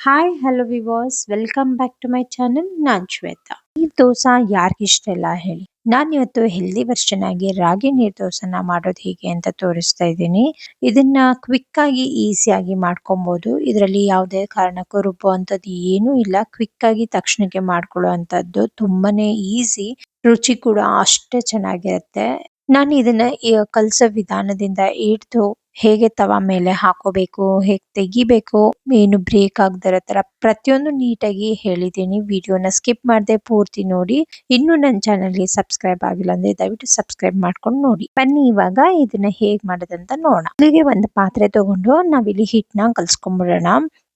Hi hello viewers welcome back to my channel ನಾನ್ ಶ್ವೇತಾ. ಈ ದೋಸೆ ಯಾರಿಗಿಷ್ಟ ಇಲ್ಲ ಹೇಳಿ. ನಾನ್ ಇವತ್ತು ಹೆಲ್ದಿ ವರ್ಷನ್ ಆಗಿ ರಾಗಿ ನೀರ್ ದೋಸನ ಮಾಡೋದು ಹೇಗೆ ಅಂತ ತೋರಿಸ್ತಾ ಇದ್ದೀನಿ. ಇದನ್ನ ಕ್ವಿಕ್ ಆಗಿ ಈಸಿ ಆಗಿ ಮಾಡ್ಕೊಬಹುದು ಇದರಲ್ಲಿ ಯಾವುದೇ ಕಾರಣಕ್ಕೂ ರುಬ್ಬುವಂತದ್ದು ಏನೂ ಇಲ್ಲ. ಕ್ವಿಕ್ ಆಗಿ ತಕ್ಷಣಕ್ಕೆ ಮಾಡ್ಕೊಳ್ಳೋ ಅಂತದ್ದು ತುಂಬಾನೇ ಈಸಿ ರುಚಿ ಕೂಡ ಅಷ್ಟೇ ಚೆನ್ನಾಗಿರುತ್ತೆ. ನಾನು ಇದನ್ನ ಕಲ್ಸೋ ವಿಧಾನದಿಂದ ಹಿಡಿದು ಹೇಗೆ ತವ ಮೇಲೆ ಹಾಕೋಬೇಕು, ಹೇಗೆ ತೆಗಿಬೇಕು, ಏನು ಬ್ರೇಕ್ ಆಗದಿರೋ ತರ ಪ್ರತಿಯೊಂದು ನೀಟಾಗಿ ಹೇಳಿದ್ದೀನಿ. ವಿಡಿಯೋನ ಸ್ಕಿಪ್ ಮಾಡದೆ ಪೂರ್ತಿ ನೋಡಿ. ಇನ್ನು ನನ್ನ ಚಾನೆಲ್ಗೆ ಸಬ್ಸ್ಕ್ರೈಬ್ ಆಗಿಲ್ಲ ಅಂದ್ರೆ ದಯವಿಟ್ಟು ಸಬ್ಸ್ಕ್ರೈಬ್ ಮಾಡ್ಕೊಂಡು ನೋಡಿ. ಬನ್ನಿ ಇವಾಗ ಇದನ್ನ ಹೇಗ್ ಮಾಡೋದಂತ ನೋಡೋಣ. ಇಲ್ಲಿಗೆ ಒಂದು ಪಾತ್ರೆ ತಗೊಂಡು ನಾವಿಲ್ಲಿ ಹಿಟ್ಟನ್ನ ಕಲ್ಸ್ಕೊಂಡ್ಬಿಡೋಣ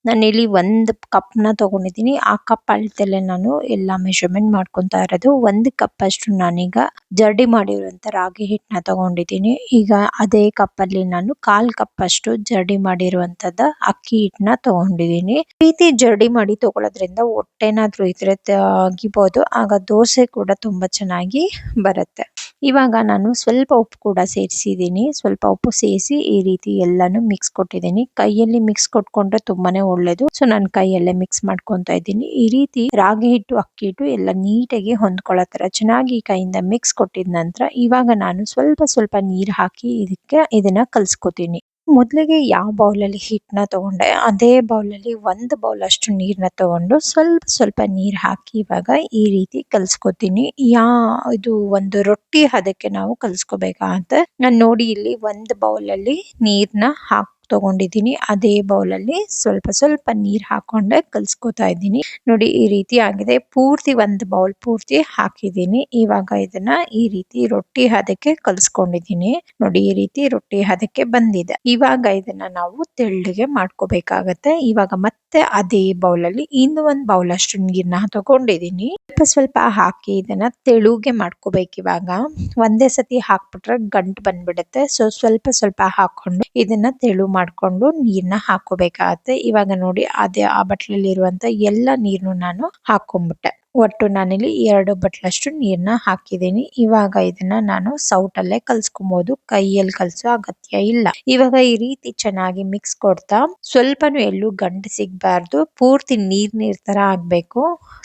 ನಾನಿಲ್ಲಿ ಒಂದು ಕಪ್ನ ತಗೊಂಡಿದ್ದೀನಿ. ಆ ಕಪ್ ಅಳತೆಲೆ ನಾನು ಎಲ್ಲ ಮೆಷರ್ಮೆಂಟ್ ಮಾಡ್ಕೊಂತಾ ಇರೋದು. ಒಂದು ಕಪ್ ಅಷ್ಟು ನಾನೀಗ ಜರಡಿ ಮಾಡಿರುವಂತಹ ರಾಗಿ ಹಿಟ್ಟನ್ನ ತಗೊಂಡಿದ್ದೀನಿ. ಈಗ ಅದೇ ಕಪ್ ಅಲ್ಲಿ ನಾನು ಕಾಲ್ ಕಪ್ ಅಷ್ಟು ಜರಡಿ ಮಾಡಿರುವಂತದ ಅಕ್ಕಿ ಹಿಟ್ಟನ್ನ ತಗೊಂಡಿದ್ದೀನಿ. ರೀತಿ ಜರಡಿ ಮಾಡಿ ತಗೊಳ್ಳೋದ್ರಿಂದ ಹೊಟ್ಟೆನಾದ್ರೂ ಇದ್ರೆ ತೆಗಿಬಹುದು ಆಗ ದೋಸೆ ಕೂಡ ತುಂಬಾ ಚೆನ್ನಾಗಿ ಬರುತ್ತೆ. ಇವಾಗ ನಾನು ಸ್ವಲ್ಪ ಉಪ್ಪು ಕೂಡ ಸೇರಿಸಿದ್ದೀನಿ. ಸ್ವಲ್ಪ ಉಪ್ಪು ಸೇರಿಸಿ ಈ ರೀತಿ ಎಲ್ಲಾನು ಮಿಕ್ಸ್ ಕೊಟ್ಟಿದ್ದೀನಿ. ಕೈಯಲ್ಲಿ ಮಿಕ್ಸ್ ಕೊಟ್ಕೊಂಡ್ರೆ ತುಂಬಾನೇ ಒಳ್ಳೇದು. ಸೊ ನಾನು ಕೈಯಲ್ಲೇ ಮಿಕ್ಸ್ ಮಾಡ್ಕೊತಾ ಇದ್ದೀನಿ. ಈ ರೀತಿ ರಾಗಿ ಹಿಟ್ಟು, ಅಕ್ಕಿ ಹಿಟ್ಟು ಎಲ್ಲ ನೀಟಾಗಿ ಹೊಂದ್ಕೊಳ್ಳೋ ತರ ಚೆನ್ನಾಗಿ ಕೈಯಿಂದ ಮಿಕ್ಸ್ ಕೊಟ್ಟಿದ ನಂತರ ಇವಾಗ ನಾನು ಸ್ವಲ್ಪ ಸ್ವಲ್ಪ ನೀರು ಹಾಕಿ ಇದಕ್ಕೆ ಇದನ್ನ ಕಲ್ಸ್ಕೊತೀನಿ. ಮೊದಲಿಗೆ ಯಾವ ಬೌಲ್ ಅಲ್ಲಿ ಹಿಟ್ಟನ್ನ ತಗೊಂಡೆ, ಅದೇ ಬೌಲ್ ಅಲ್ಲಿ ಒಂದು ಬೌಲ್ ಅಷ್ಟು ನೀರ್ನ ತಗೊಂಡು ಸ್ವಲ್ಪ ಸ್ವಲ್ಪ ನೀರ್ ಹಾಕಿ ಇವಾಗ ಈ ರೀತಿ ಕಲ್ಸ್ಕೊತೀನಿ. ಯಾ, ಇದು ಒಂದು ರೊಟ್ಟಿ ಹದಕ್ಕೆ ನಾವು ಕಲ್ಸ್ಕೊಬೇಕಾಗತ್ತೆ ನಾನ್ ನೋಡಿ ಇಲ್ಲಿ ಒಂದು ಬೌಲ್ ಅಲ್ಲಿ ನೀರ್ನ ಹಾಕ್ ತಗೊಂಡಿದ್ದೀನಿ. ಅದೇ ಬೌಲ್ ಅಲ್ಲಿ ಸ್ವಲ್ಪ ಸ್ವಲ್ಪ ನೀರ್ ಹಾಕೊಂಡೆ ಕಲ್ಸ್ಕೊತಾ ಇದ್ದೀನಿ. ನೋಡಿ, ಈ ರೀತಿ ಆಗಿದೆ. ಪೂರ್ತಿ ಒಂದು ಬೌಲ್ ಪೂರ್ತಿ ಹಾಕಿದ್ದೀನಿ. ಇವಾಗ ಇದನ್ನ ಈ ರೀತಿ ರೊಟ್ಟಿ ಹದಕ್ಕೆ ಕಲ್ಸ್ಕೊಂಡಿದ್ದೀನಿ. ನೋಡಿ, ಈ ರೀತಿ ರೊಟ್ಟಿ ಹದಕ್ಕೆ ಬಂದಿದೆ. ಇವಾಗ ಇದನ್ನ ನಾವು ತೆಳ್ಳಗೆ ಮಾಡ್ಕೋಬೇಕಾಗತ್ತೆ. ಇವಾಗ ಮತ್ತೆ ಅದೇ ಬೌಲ್ ಅಲ್ಲಿ ಇನ್ನು ಒಂದ್ ಬೌಲ್ ಅಷ್ಟು ನೀರ್ನ ತಗೊಂಡಿದ್ದೀನಿ. ಸ್ವಲ್ಪ ಸ್ವಲ್ಪ ಹಾಕಿ ಇದನ್ನ ತೆಳುಗೆ ಮಾಡ್ಕೋಬೇಕು ಇವಾಗ. ಒಂದೇ ಸತಿ ಹಾಕ್ಬಿಟ್ರೆ ಗಂಟು ಬಂದ್ಬಿಡುತ್ತೆ. ಸೊ ಸ್ವಲ್ಪ ಸ್ವಲ್ಪ ಹಾಕೊಂಡು ಇದನ್ನ ತೆಳು ಮಾಡ್ಕೊಂಡು ನೀರ್ನ ಹಾಕೋಬೇಕಾಗತ್ತೆ. ಇವಾಗ ನೋಡಿ ಅದೇ ಆ ಬಟ್ಲಲ್ಲಿ ಇರುವಂತ ಎಲ್ಲ ನೀರ್ನು ನಾನು ಹಾಕೊಂಡ್ಬಿಟ್ಟೆ ಒಟ್ಟು ನಾನಿಲ್ಲಿ ಎರಡು ಬಟ್ಲಷ್ಟು ನೀರನ್ನ ಹಾಕಿದ್ದೀನಿ. ಇವಾಗ ಇದನ್ನ ನಾನು ಸೌಟಲ್ಲೇ ಕಲ್ಸ್ಕೊಬಹುದು ಕೈಯಲ್ಲಿ ಕಲ್ಸೋ ಅಗತ್ಯ ಇಲ್ಲ. ಇವಾಗ ಈ ರೀತಿ ಚೆನ್ನಾಗಿ ಮಿಕ್ಸ್ ಕೊಡ್ತಾ ಸ್ವಲ್ಪನೂ ಎಲ್ಲೂ ಗಂಟು ಸಿಗಬಾರ್ದು. ಪೂರ್ತಿ ನೀರ್ ನೀರ್ ತರ ಆಗ್ಬೇಕು.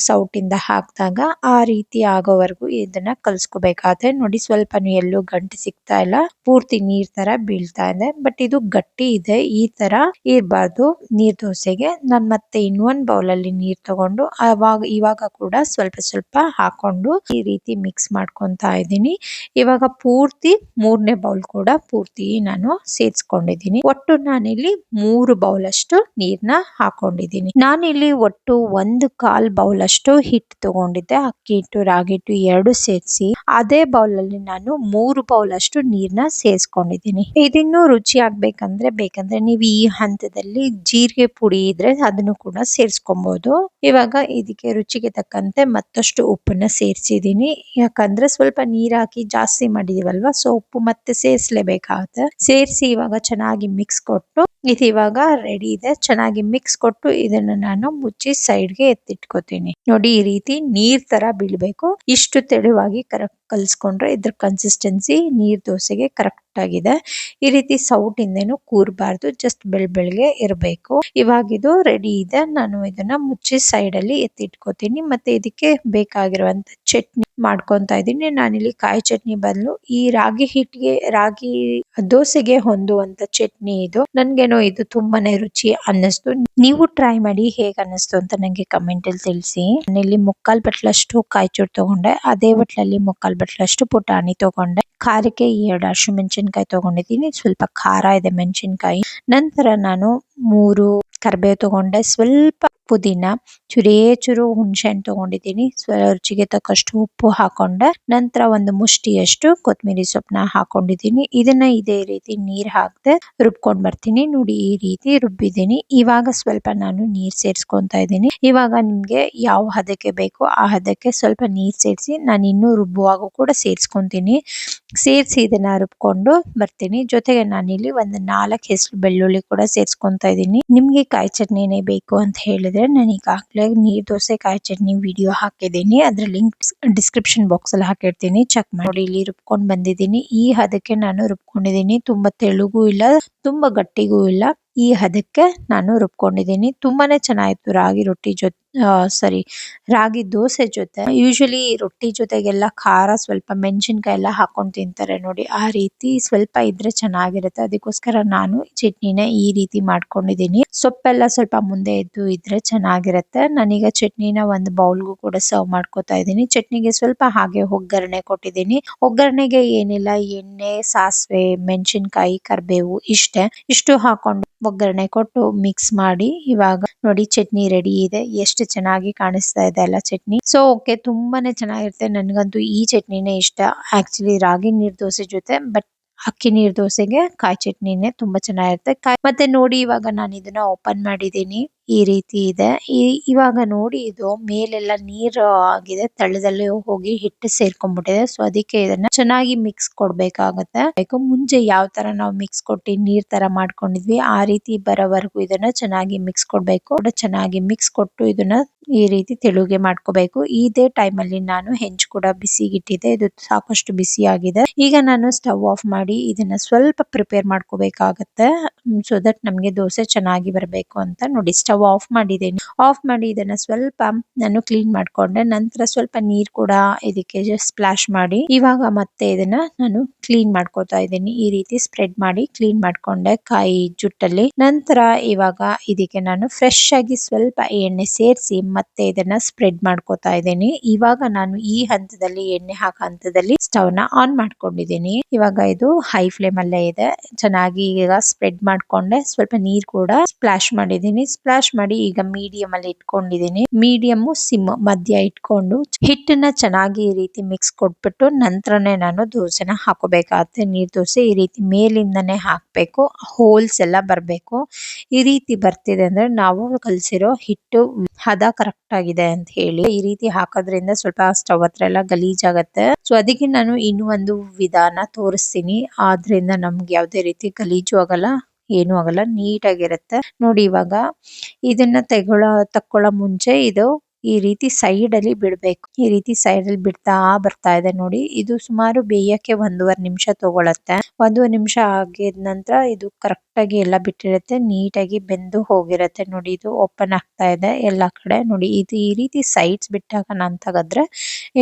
ಸೌಟಿಂದ ಹಾಕಿದಾಗ ಆ ರೀತಿ ಆಗೋವರೆಗೂ ಇದನ್ನ ಕಲ್ಸ್ಕೊಬೇಕಾದ್ರೆ ನೋಡಿ ಸ್ವಲ್ಪನೂ ಎಲ್ಲೂ ಗಂಟು ಸಿಗ್ತಾ ಇಲ್ಲ. ಪೂರ್ತಿ ನೀರ್ ತರ ಬೀಳ್ತಾ ಇದೆ. ಬಟ್ ಇದು ಗಟ್ಟಿ ಇದೆ. ಈ ತರ ಇರಬಾರ್ದು ನೀರ್ ದೋಸೆಗೆ. ನಾನ್ ಮತ್ತೆ ಇನ್ನೊಂದ್ ಬೌಲ್ ಅಲ್ಲಿ ನೀರ್ ತಗೊಂಡು ಅವಾಗ ಇವಾಗ ಕೂಡ ಸ್ವಲ್ಪ ಸ್ವಲ್ಪ ಹಾಕೊಂಡು ಈ ರೀತಿ ಮಿಕ್ಸ್ ಮಾಡ್ಕೊತಾ ಇದ್ದೀನಿ. ಇವಾಗ ಪೂರ್ತಿ ಮೂರನೇ ಬೌಲ್ ಕೂಡ ಪೂರ್ತಿ ನಾನು ಸೇರಿಸ್ಕೊಂಡಿದ್ದೀನಿ. ಒಟ್ಟು ನಾನಿಲ್ಲಿ ಮೂರು ಬೌಲ್ ಅಷ್ಟು ನೀರ್ನ ಹಾಕೊಂಡಿದ್ದೀನಿ. ನಾನಿಲ್ಲಿ ಒಟ್ಟು ಒಂದು ಕಾಲ್ ಬೌಲ್ ಅಷ್ಟು ಹಿಟ್ಟು ತಗೊಂಡಿದ್ದೆ. ಅಕ್ಕಿ ಹಿಟ್ಟು, ರಾಗಿ ಹಿಟ್ಟು ಎರಡು ಸೇರಿಸಿ ಅದೇ ಬೌಲ್ ಅಲ್ಲಿ ನಾನು ಮೂರು ಬೌಲ್ ಅಷ್ಟು ನೀರ್ನ ಸೇರ್ಸ್ಕೊಂಡಿದ್ದೀನಿ. ಇದನ್ನು ರುಚಿ ಆಗ್ಬೇಕಂದ್ರೆ ಬೇಕಂದ್ರೆ ನೀವು ಈ ಹಂತದಲ್ಲಿ ಜೀರಿಗೆ ಪುಡಿ ಇದ್ರೆ ಅದನ್ನು ಕೂಡ ಸೇರ್ಸ್ಕೊಬಹುದು ಇವಾಗ ಇದಕ್ಕೆ ರುಚಿಗೆ ತಕ್ಕಂತೆ ಮತ್ತಷ್ಟು ಉಪ್ಪನ್ನ ಸೇರ್ಸಿದೀನಿ ಯಾಕಂದ್ರೆ ಸ್ವಲ್ಪ ನೀರ್ ಹಾಕಿ ಜಾಸ್ತಿ ಮಾಡಿದೀವಲ್ವಾ ಸೊ ಉಪ್ಪು ಮತ್ತೆ ಸೇರ್ಸ್ಲೇಬೇಕಾಗತ್ತೆ. ಸೇರಿಸಿ ಇವಾಗ ಚೆನ್ನಾಗಿ ಮಿಕ್ಸ್ ಕೊಟ್ಟು ಇದು ಇವಾಗ ರೆಡಿ ಇದೆ. ಚೆನ್ನಾಗಿ ಮಿಕ್ಸ್ ಕೊಟ್ಟು ಇದನ್ನ ನಾನು ಮುಚ್ಚಿ ಸೈಡ್ಗೆ ಎತ್ತಿಟ್ಕೋತೀನಿ. ನೋಡಿ, ಈ ರೀತಿ ನೀರ್ ತರ ಬೀಳ್ಬೇಕು. ಇಷ್ಟು ತೆಳುವಾಗಿ ಕರೆಕ್ಟ್ ಕಲ್ಸ್ಕೊಂಡ್ರೆ ಇದ್ರ ಕನ್ಸಿಸ್ಟೆನ್ಸಿ ನೀರ್ ದೋಸೆಗೆ ಕರೆಕ್ಟ್ ಆಗಿದೆ. ಈ ರೀತಿ ಸೌಟ್ ಇಂದೇನು ಕೂರ್ಬಾರ್ದು ಜಸ್ಟ್ ಬೆಳ್ ಬೆಳ್ಗೆ ಇರಬೇಕು. ಇವಾಗ ಇದು ರೆಡಿ ಇದೆ. ನಾನು ಇದನ್ನ ಮುಚ್ಚಿ ಸೈಡ್ ಅಲ್ಲಿ ಎತ್ತಿಟ್ಕೋತೀನಿ. ಮತ್ತೆ ಇದಕ್ಕೆ ಬೇಕಾಗಿರುವಂತ ಚಟ್ನಿ ಮಾಡ್ಕೊಂತ ಇದೀನಿ ನಾನಿಲ್ಲಿ ಕಾಯಿ ಚಟ್ನಿ ಬದಲು ಈ ರಾಗಿ ಹಿಟ್ಟಿಗೆ, ರಾಗಿ ದೋಸೆಗೆ ಹೊಂದುವಂತ ಚಟ್ನಿ ಇದು. ನನ್ಗೇನೋ ಇದು ತುಂಬಾನೇ ರುಚಿ ಅನ್ನಿಸ್ತು. ನೀವು ಟ್ರೈ ಮಾಡಿ ಹೇಗ್ ಅನ್ನಿಸ್ತು ಅಂತ ನನಗೆ ಕಮೆಂಟ್ ಅಲ್ಲಿ ತಿಳಿಸಿ. ನಾನಿಲ್ಲಿ ಮುಕ್ಕಾಲ್ ಬಟ್ಲಷ್ಟು ಕಾಯ್ಚೂರು ಚೂರ್ ತಗೊಂಡೆ. ಅದೇ ಬಟ್ಲಲ್ಲಿ ಮುಕ್ಕಾಲ್ ಬಟ್ಲಷ್ಟು ಪುಟಾಣಿ ತಗೊಂಡೆ. ಖಾರಕ್ಕೆ ಎರಡು ಹಸಿಮೆಣಸಿನಕಾಯಿ ತಗೊಂಡಿದ್ದೀನಿ. ಸ್ವಲ್ಪ ಖಾರ ಇದೆ ಮೆಣಸಿನಕಾಯಿ. ನಂತರ ನಾನು ಮೂರು ಕರಿಬೇವು ತಗೊಂಡೆ. ಸ್ವಲ್ಪ ಪುದೀನ ಚೂರೇ ಚೂರು ಹುಣಸೆ ಹಣ್ಣು ತಗೊಂಡಿದ್ದೀನಿ ರುಚಿಗೆ ತಕ್ಕಷ್ಟು ಉಪ್ಪು ಹಾಕೊಂಡೆ ನಂತರ ಒಂದು ಮುಷ್ಟಿಯಷ್ಟು ಕೊತ್ತಂಬರಿ ಸೊಪ್ಪನ್ನ ಹಾಕೊಂಡಿದ್ದೀನಿ. ಇದನ್ನ ಇದೇ ರೀತಿ ನೀರ್ ಹಾಕದೆ ರುಬ್ಕೊಂಡ್ ಬರ್ತೀನಿ. ನೋಡಿ ಈ ರೀತಿ ರುಬ್ಬಿದ್ದೀನಿ. ಇವಾಗ ಸ್ವಲ್ಪ ನಾನು ನೀರ್ ಸೇರ್ಸ್ಕೊಂತಾ ಇದ್ದೀನಿ. ಇವಾಗ ನಿಮ್ಗೆ ಯಾವ ಹದಕ್ಕೆ ಬೇಕು ಆ ಹದಕ್ಕೆ ಸ್ವಲ್ಪ ನೀರ್ ಸೇರಿಸಿ ನಾನು ಇನ್ನೂ ರುಬ್ಬುವಾಗ ಕೂಡ ಸೇರ್ಸ್ಕೊಂತೀನಿ. ಸೇರಿಸಿ ಇದನ್ನ ರುಬ್ಕೊಂಡು ಬರ್ತೀನಿ. ಜೊತೆಗೆ ನಾನಿಲ್ಲಿ ಒಂದು ನಾಲ್ಕು ಹೆಸರು ಬೆಳ್ಳುಳ್ಳಿ ಕೂಡ ಸೇರ್ಸ್ಕೊಂತಾ ಇದ್ದೀನಿ. ನಿಮ್ಗೆ ಕಾಯಿ ಚಟ್ನಿನೇ ಬೇಕು ಅಂತ ಹೇಳಿದ್ರೆ ನಾನು ಈಗಾಗಲೇ ನೀರ್ ದೋಸೆ ಕಾಯಿ ಚಟ್ನಿ ವಿಡಿಯೋ ಹಾಕಿದ್ದೀನಿ. ಅದ್ರ ಲಿಂಕ್ ಡಿಸ್ಕ್ರಿಪ್ಷನ್ ಬಾಕ್ಸ್ ಅಲ್ಲಿ ಹಾಕಿರ್ತೀನಿ. ಚೆಕ್ ಮಾಡಿ ಇಲ್ಲಿ ರುಬ್ಕೊಂಡ್ ಬಂದಿದ್ದೀನಿ. ಈ ಹದಕ್ಕೆ ನಾನು ರುಬ್ಕೊಂಡಿದ್ದೀನಿ. ತುಂಬಾ ತೆಳುಗೂ ಇಲ್ಲ, ತುಂಬಾ ಗಟ್ಟಿಗೂ ಇಲ್ಲ. ಈ ಹದಕ್ಕೆ ನಾನು ರುಬ್ಕೊಂಡಿದ್ದೀನಿ. ತುಂಬಾನೇ ಚೆನ್ನಾಗಿತ್ತು ರಾಗಿ ರೊಟ್ಟಿ ಜೊತೆ ಸಾರಿ, ರಾಗಿ ದೋಸೆ ಜೊತೆ. ಯೂಶಲಿ ರೊಟ್ಟಿ ಜೊತೆಗೆಲ್ಲ ಖಾರ, ಸ್ವಲ್ಪ ಮೆಣಸಿನಕಾಯಿ ಎಲ್ಲ ಹಾಕೊಂಡು ತಿಂತಾರೆ ನೋಡಿ. ಆ ರೀತಿ ಸ್ವಲ್ಪ ಇದ್ರೆ ಚೆನ್ನಾಗಿರುತ್ತೆ. ಅದಕ್ಕೋಸ್ಕರ ನಾನು ಚಟ್ನಿನ ಈ ರೀತಿ ಮಾಡ್ಕೊಂಡಿದ್ದೀನಿ. ಸೊಪ್ಪೆಲ್ಲ ಸ್ವಲ್ಪ ಮುಂದೆ ಎದ್ದು ಇದ್ರೆ ಚೆನ್ನಾಗಿರುತ್ತೆ. ನಾನೀಗ ಚಟ್ನಿನ ಒಂದು ಬೌಲ್ಗೂ ಕೂಡ ಸರ್ವ್ ಮಾಡ್ಕೊತಾ ಇದ್ದೀನಿ. ಚಟ್ನಿಗೆ ಸ್ವಲ್ಪ ಹಾಗೆ ಒಗ್ಗರಣೆ ಕೊಟ್ಟಿದ್ದೀನಿ. ಒಗ್ಗರಣೆಗೆ ಏನಿಲ್ಲ, ಎಣ್ಣೆ, ಸಾಸಿವೆ, ಮೆಣಸಿನಕಾಯಿ, ಕರಿಬೇವು ಇಷ್ಟೇ. ಇಷ್ಟು ಹಾಕೊಂಡು ಒಗ್ಗರಣೆ ಕೊಟ್ಟು ಮಿಕ್ಸ್ ಮಾಡಿ ಇವಾಗ ನೋಡಿ ಚಟ್ನಿ ರೆಡಿ ಇದೆ. ಎಷ್ಟು ಚೆನ್ನಾಗಿ ಕಾಣಿಸ್ತಾ ಇದೆ ಅಲ್ಲ ಚಟ್ನಿ. ಸೊ ಓಕೆ ತುಂಬಾನೇ ಚೆನ್ನಾಗಿರುತ್ತೆ. ನನಗಂತೂ ಈ ಚಟ್ನಿನೇ ಇಷ್ಟ. ಆಕ್ಚುಲಿ ರಾಗಿ ನೀರ್ ದೋಸೆ ಜೊತೆ ಬಟ್ ಅಕ್ಕಿ ನೀರ್ ದೋಸೆಗೆ ಕಾಯಿ ಚಟ್ನಿನೇ ತುಂಬಾ ಚೆನ್ನಾಗಿರುತ್ತೆ. ಕಾಯಿ ಮತ್ತೆ ನೋಡಿ ಇವಾಗ ನಾನು ಇದನ್ನ ಓಪನ್ ಮಾಡಿದ್ದೀನಿ. ಈ ರೀತಿ ಇದೆ. ಇವಾಗ ನೋಡಿ ಇದು ಮೇಲೆಲ್ಲ ನೀರು ಆಗಿದೆ. ತಳದಲ್ಲಿ ಹೋಗಿ ಹಿಟ್ಟು ಸೇರ್ಕೊಂಡ್ಬಿಟ್ಟಿದೆ. ಸೊ ಅದಕ್ಕೆ ಇದನ್ನ ಚೆನ್ನಾಗಿ ಮಿಕ್ಸ್ ಕೊಡ್ಬೇಕಾಗುತ್ತೆ. ಬೇಕು ಮುಂಚೆ ಯಾವ ತರ ನಾವು ಮಿಕ್ಸ್ ಕೊಟ್ಟಿ ನೀರ್ ತರ ಮಾಡ್ಕೊಂಡಿದ್ವಿ, ಆ ರೀತಿ ಬರೋವರೆಗೂ ಇದನ್ನ ಚೆನ್ನಾಗಿ ಮಿಕ್ಸ್ ಕೊಡ್ಬೇಕು. ಚೆನ್ನಾಗಿ ಮಿಕ್ಸ್ ಕೊಟ್ಟು ಇದನ್ನ ಈ ರೀತಿ ತೆಳುಗೆ ಮಾಡ್ಕೋಬೇಕು. ಇದೇ ಟೈಮ್ ಅಲ್ಲಿ ನಾನು ಹೆಂಚು ಕೂಡ ಬಿಸಿಗಿಟ್ಟಿದೆ. ಇದು ಸಾಕಷ್ಟು ಬಿಸಿ ಆಗಿದೆ. ಈಗ ನಾನು ಸ್ಟವ್ ಆಫ್ ಮಾಡಿ ಇದನ್ನ ಸ್ವಲ್ಪ ಪ್ರಿಪೇರ್ ಮಾಡ್ಕೋಬೇಕಾಗತ್ತೆ. ಸೊ ದಟ್ ನಮ್ಗೆ ದೋಸೆ ಚೆನ್ನಾಗಿ ಬರಬೇಕು ಅಂತ ನೋಡಿ. ಸ್ಟವ್ ಆಫ್ ಮಾಡಿದ್ದೀನಿ. ಆಫ್ ಮಾಡಿ ಇದನ್ನ ಸ್ವಲ್ಪ ನಾನು ಕ್ಲೀನ್ ಮಾಡ್ಕೊಂಡೆ. ನಂತರ ಸ್ವಲ್ಪ ನೀರ್ ಕೂಡ ಇದಕ್ಕೆ ಜಸ್ಟ್ ಸ್ಪ್ಲಾಶ್ ಮಾಡಿ, ಇವಾಗ ಮತ್ತೆ ಇದನ್ನ ನಾನು ಕ್ಲೀನ್ ಮಾಡ್ಕೊತಾ ಇದ್ದೀನಿ. ಈ ರೀತಿ ಸ್ಪ್ರೆಡ್ ಮಾಡಿ ಕ್ಲೀನ್ ಮಾಡ್ಕೊಂಡೆ ಕಾಯಿ ಜುಟ್ಟಲ್ಲಿ. ನಂತರ ಇವಾಗ ಇದಕ್ಕೆ ನಾನು ಫ್ರೆಶ್ ಆಗಿ ಸ್ವಲ್ಪ ಎಣ್ಣೆ ಸೇರಿಸಿ ಮತ್ತೆ ಇದನ್ನ ಸ್ಪ್ರೆಡ್ ಮಾಡ್ಕೊತಾ ಇದ್ದೀನಿ. ಇವಾಗ ನಾನು ಈ ಹಂತದಲ್ಲಿ ಎಣ್ಣೆ ಹಾಕೋ ಹಂತದಲ್ಲಿ ಸ್ಟವ್ನ ಆನ್ ಮಾಡ್ಕೊಂಡಿದ್ದೀನಿ. ಇವಾಗ ಇದು ಹೈ ಫ್ಲೇಮ್ ಅಲ್ಲೇ ಇದೆ. ಚೆನ್ನಾಗಿ ಈಗ ಸ್ಪ್ರೆಡ್ ಮಾಡ್ಕೊಂಡೆ. ಸ್ವಲ್ಪ ನೀರ್ ಕೂಡ ಸ್ಪ್ಲಾಶ್ ಮಾಡಿದ್ದೀನಿ. ಸ್ಪ್ಲಾಶ್ ಮಾಡಿ ಈಗ ಮೀಡಿಯಂ ಅಲ್ಲಿ ಇಟ್ಕೊಂಡಿದ್ದೀನಿ ಮೀಡಿಯಂ ಸಿಮ್ ಮಧ್ಯ ಇಟ್ಕೊಂಡು ಹಿಟ್ಟನ್ನ ಚೆನ್ನಾಗಿ ಈ ರೀತಿ ಮಿಕ್ಸ್ ಕೊಟ್ಬಿಟ್ಟು ನಂತರನೇ ನಾನು ದೋಸೆನ ಹಾಕೋಬೇಕಾಗುತ್ತೆ. ನೀರ್ ದೋಸೆ ಈ ರೀತಿ ಮೇಲಿಂದನೇ ಹಾಕ್ಬೇಕು. ಹೋಲ್ಸ್ ಎಲ್ಲ ಬರ್ಬೇಕು. ಈ ರೀತಿ ಬರ್ತಿದೆ ಅಂದ್ರೆ ನಾವು ಕಲಸಿರೋ ಹಿಟ್ಟು ಹದ ಕರೆಕ್ಟ್ ಆಗಿದೆ ಅಂತ ಹೇಳಿ ಈ ರೀತಿ ಹಾಕೋದ್ರಿಂದ ಸ್ವಲ್ಪ ಸ್ಟವ್ ಹತ್ರ ಎಲ್ಲ ಗಲೀಜ್ ಆಗತ್ತೆ ಸೊ ಅದಕ್ಕೆ ನಾನು ಇನ್ನೂ ಒಂದು ವಿಧಾನ ತೋರಿಸ್ತೀನಿ. ಆದ್ರಿಂದ ನಮ್ಗೆ ಯಾವುದೇ ರೀತಿ ಗಲೀಜು ಆಗಲ್ಲ. ಏನು ಆಗಲ್ಲ ನೀಟ್ ಆಗಿರುತ್ತೆ ನೋಡಿ ಇವಾಗ ಇದನ್ನ ತೆಗೊಳ್ಳೋ ತಕ್ಕೊಳ್ಳೋ ಮುಂಚೆ ಇದು ಈ ರೀತಿ ಸೈಡ್ ಅಲ್ಲಿ ಬಿಡ್ಬೇಕು. ಈ ರೀತಿ ಸೈಡ್ ಅಲ್ಲಿ ಬಿಡ್ತಾ ಬರ್ತಾ ಇದೆ ನೋಡಿ. ಇದು ಸುಮಾರು ಬೇಯಕ್ಕೆ ಒಂದೂವರೆ ನಿಮಿಷ ತಗೊಳತ್ತೆ. ಒಂದೂವರೆ ನಿಮಿಷ ಆಗಿದ್ ನಂತರ ಇದು ಕರೆಕ್ಟ್ ಆಗಿ ಎಲ್ಲ ಬಿಟ್ಟಿರುತ್ತೆ, ನೀಟಾಗಿ ಬೆಂದು ಹೋಗಿರುತ್ತೆ. ನೋಡಿ, ಇದು ಓಪನ್ ಆಗ್ತಾ ಇದೆ ಎಲ್ಲಾ ಕಡೆ. ನೋಡಿ, ಇದು ಈ ರೀತಿ ಸೈಡ್ಸ್ ಬಿಟ್ಟಾಗ ನಾನ್ ತಗದ್ರೆ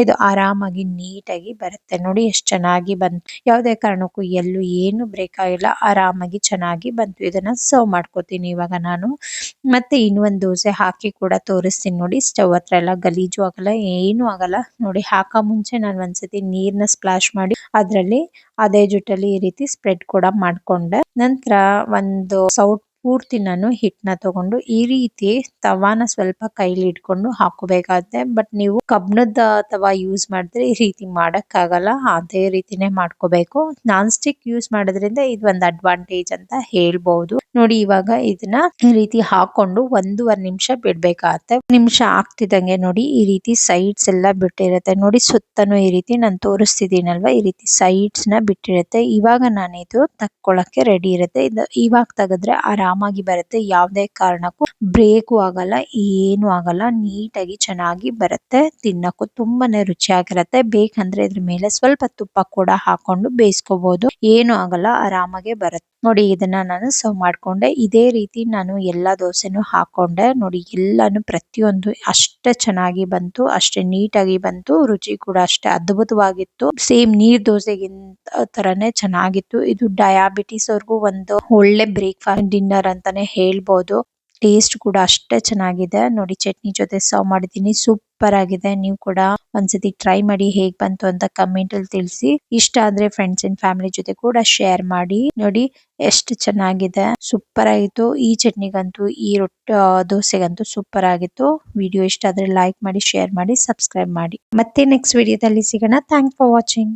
ಇದು ಆರಾಮಾಗಿ ನೀಟಾಗಿ ಬರುತ್ತೆ. ನೋಡಿ, ಎಷ್ಟು ಚೆನ್ನಾಗಿ ಬಂತು. ಯಾವುದೇ ಕಾರಣಕ್ಕೂ ಎಲ್ಲೂ ಏನು ಬ್ರೇಕ್ ಆಗಿಲ್ಲ. ಆರಾಮಾಗಿ ಚೆನ್ನಾಗಿ ಬಂತು. ಇದನ್ನ ಸರ್ವ್ ಮಾಡ್ಕೋತೀನಿ ಇವಾಗ ನಾನು. ಮತ್ತೆ ಇನ್ನೊಂದು ದೋಸೆ ಹಾಕಿ ಕೂಡ ತೋರಿಸ್ತೀನಿ ನೋಡಿ. ಸ್ಟವ್ ಹತ್ರ ಎಲ್ಲ ಗಲೀಜು ಆಗಲ್ಲ, ಏನು ಆಗಲ್ಲ. ನೋಡಿ, ಹಾಕೋ ಮುಂಚೆ ನಾನು ಒಂದ್ಸತಿ ನೀರ್ನ ಸ್ಪ್ಲಾಶ್ ಮಾಡಿ, ಅದ್ರಲ್ಲಿ ಅದೇ ಜುಟ್ಟಲ್ಲಿ ಈ ರೀತಿ ಸ್ಪ್ರೆಡ್ ಕೂಡ ಮಾಡ್ಕೊಂಡೆ. ನಂತರ ಒಂದು ಸೌಟ್ ಪೂರ್ತಿ ನಾನು ಹಿಟ್ನ ತಗೊಂಡು ಈ ರೀತಿ ತವಾನ ಸ್ವಲ್ಪ ಕೈಲಿ ಇಟ್ಕೊಂಡು ಹಾಕೋಬೇಕಾಗುತ್ತೆ ಬಟ್ ನೀವು ಕಬ್ಬಿಣದ ತವಾ ಯೂಸ್ ಮಾಡಿದ್ರೆ ಈ ರೀತಿ ಮಾಡಕ್ ಆಗಲ್ಲ ಅದೇ ರೀತಿನೇ ಮಾಡ್ಕೋಬೇಕು. ನಾನ್ ಸ್ಟಿಕ್ ಯೂಸ್ ಮಾಡೋದ್ರಿಂದ ಇದು ಒಂದು ಅಡ್ವಾಂಟೇಜ್ ಅಂತ ಹೇಳ್ಬಹುದು ನೋಡಿ, ಇವಾಗ ಇದನ್ನ ಈ ರೀತಿ ಹಾಕೊಂಡು ಒಂದೂವರೆ ನಿಮಿಷ ಬಿಡ್ಬೇಕಾಗತ್ತೆ. ನಿಮಿಷ ಆಗ್ತಿದಂಗೆ ನೋಡಿ, ಈ ರೀತಿ ಸೈಡ್ಸ್ ಎಲ್ಲ ಬಿಟ್ಟಿರುತ್ತೆ. ನೋಡಿ, ಸುತ್ತನು ಈ ರೀತಿ ನಾನು ತೋರಿಸ್ತಿದ್ದೀನಲ್ವಾ? ಈ ರೀತಿ ಸೈಡ್ಸ್ನ ಬಿಟ್ಟಿರುತ್ತೆ. ಇವಾಗ ನಾನು ಇದು ತಕ್ಕೊಳಕ್ಕೆ ರೆಡಿ ಇರುತ್ತೆ. ಇದು ಇವಾಗ ತೆಗೆದ್ರೆ ಆರಾಮಾಗಿ ಬರುತ್ತೆ. ಯಾವುದೇ ಕಾರಣಕ್ಕೂ ಬ್ರೇಕು ಆಗಲ್ಲ, ಏನು ಆಗಲ್ಲ. ನೀಟಾಗಿ ಚೆನ್ನಾಗಿ ಬರುತ್ತೆ. ತಿನ್ನಕ್ಕೂ ತುಂಬಾನೇ ರುಚಿಯಾಗಿರುತ್ತೆ. ಬೇಕಂದ್ರೆ ಇದ್ರ ಮೇಲೆ ಸ್ವಲ್ಪ ತುಪ್ಪ ಕೂಡ ಹಾಕೊಂಡು ಬೇಯಿಸ್ಕೋಬಹುದು ಏನು ಆಗಲ್ಲ, ಆರಾಮಾಗೆ ಬರುತ್ತೆ. ನೋಡಿ ಇದನ್ನ ನಾನು ಸರ್ವ್ ಮಾಡ್ಕೊಂಡೆ. ಇದೇ ರೀತಿ ನಾನು ಎಲ್ಲಾ ದೋಸೆನು ಹಾಕೊಂಡೆ. ನೋಡಿ ಎಲ್ಲಾನು ಪ್ರತಿಯೊಂದು ಅಷ್ಟೇ ಚೆನ್ನಾಗಿ ಬಂತು, ಅಷ್ಟೇ ನೀಟಾಗಿ ಬಂತು, ರುಚಿ ಕೂಡ ಅಷ್ಟೇ ಅದ್ಭುತವಾಗಿತ್ತು. ಸೇಮ್ ನೀರ್ ದೋಸೆಗಿಂತ ತರಾನೇ ಚೆನ್ನಾಗಿತ್ತು. ಇದು ಡಯಾಬಿಟಿಸ್ ಅವ್ರಿಗೂ ಒಂದು ಒಳ್ಳೆ ಬ್ರೇಕ್ಫಾಸ್ಟ್ ಡಿನ್ನರ್ ಅಂತಾನೆ ಹೇಳ್ಬಹುದು ಟೇಸ್ಟ್ ಕೂಡ ಅಷ್ಟೇ ಚೆನ್ನಾಗಿದೆ. ನೋಡಿ ಚಟ್ನಿ ಜೊತೆ ಸರ್ವ್ ಮಾಡಿದೀನಿ ಸೂಪರ್ ಆಗಿದೆ. ನೀವು ಕೂಡ ಒಂದ್ಸತಿ ಟ್ರೈ ಮಾಡಿ ಹೇಗ್ ಬಂತು ಅಂತ ಕಮೆಂಟ್ ಅಲ್ಲಿ ತಿಳಿಸಿ. ಇಷ್ಟ ಆದ್ರೆ ಫ್ರೆಂಡ್ಸ್ ಅಂಡ್ ಫ್ಯಾಮಿಲಿ ಜೊತೆ ಕೂಡ ಶೇರ್ ಮಾಡಿ. ನೋಡಿ ಎಷ್ಟು ಚೆನ್ನಾಗಿದೆ. ಸೂಪರ್ ಆಗಿತ್ತು. ಈ ಚಟ್ನಿಗಂತೂ, ಈ ರೊಟ್ಟಿ ದೋಸೆಗಂತೂ ಸೂಪರ್ ಆಗಿತ್ತು. ವಿಡಿಯೋ ಇಷ್ಟ ಆದ್ರೆ ಲೈಕ್ ಮಾಡಿ ಶೇರ್ ಮಾಡಿ ಸಬ್ಸ್ಕ್ರೈಬ್ ಮಾಡಿ. ಮತ್ತೆ ನೆಕ್ಸ್ಟ್ ವಿಡಿಯೋದಲ್ಲಿ ಸಿಗೋಣ. Thank for watching